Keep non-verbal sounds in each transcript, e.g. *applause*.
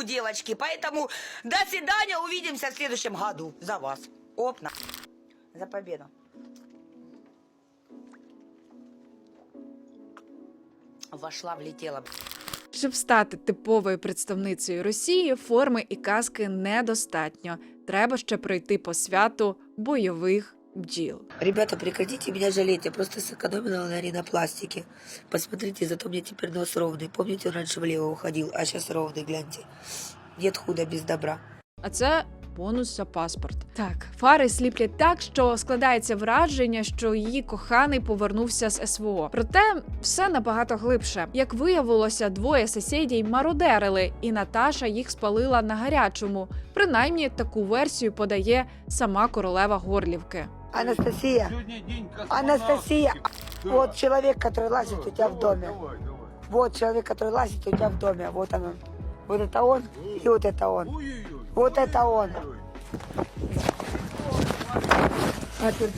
ценю, девочки. Поэтому до свидания, увидимся в следующем году. За вас. Оп, на. За победу. Вошла, влетела. Щоб стати типовою представницею Росії, форми і каски недостатньо. Треба ще пройти по святу бойових бджіл. Ребята, прекратите меня жалеть, я просто сэкономила на ринопластике. Посмотрите, зато у меня теперь нос ровный. Помните, он раньше влево уходил, а сейчас ровный, гляньте. Нет худа без добра. А це бонус за паспорт. Так, фари сліплять так, що складається враження, що її коханий повернувся з СВО. Проте все набагато глибше. Як виявилося, двоє сусідів мародерили, і Наташа їх спалила на гарячому. Принаймні таку версію подає сама королева Горлівки. Анастасия, Сегодня день Анастасия, Да. вот человек, который лазит у тебя в доме. Давай, давай. Вот человек, который лазит у тебя в доме. Вот он. Вот это он и вот это он. Ой-ой-ой. Вот это он. Ой. А тут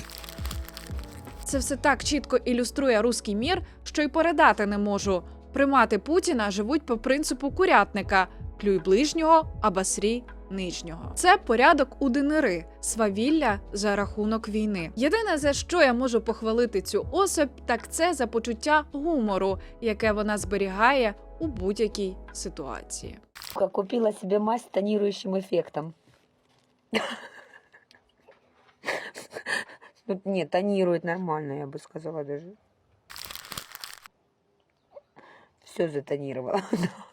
Це все так чітко ілюструє руський мір, що й передати не можу. Примати Путіна живуть по принципу курятника: плюй ближнього, а басрій нижнього. Це порядок у динери, свавілля за рахунок війни. Єдине за що я можу похвалити цю особь, так це за почуття гумору, яке вона зберігає у будь-якій ситуації. Купила себе мазь с тонирующим эффектом. Ну, Нет, тонирует нормально, я бы сказала даже. Все затонировала. *laughs*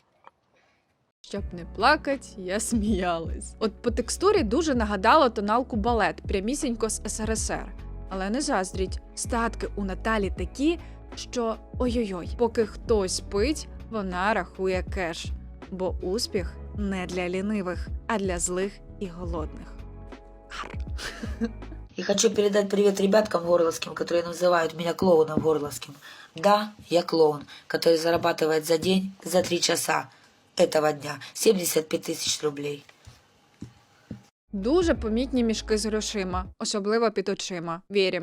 Щоб не плакать, я сміялась. От по текстурі дуже нагадало тоналку балет, прямісінько з СРСР. Але не заздріть, статки у Наталі такі, що ой-ой-ой, поки хтось спить, вона рахує кеш. Бо успіх не для лінивих, а для злих і голодних. Ар. И хочу передать привет ребяткам горловским, которые называют меня клоуном горловским. Да, я клоун, который зарабатывает за день, за три часа этого дня 75 тисяч рублей. Дуже помітні мішки з грошима, особливо під очима. Вірім.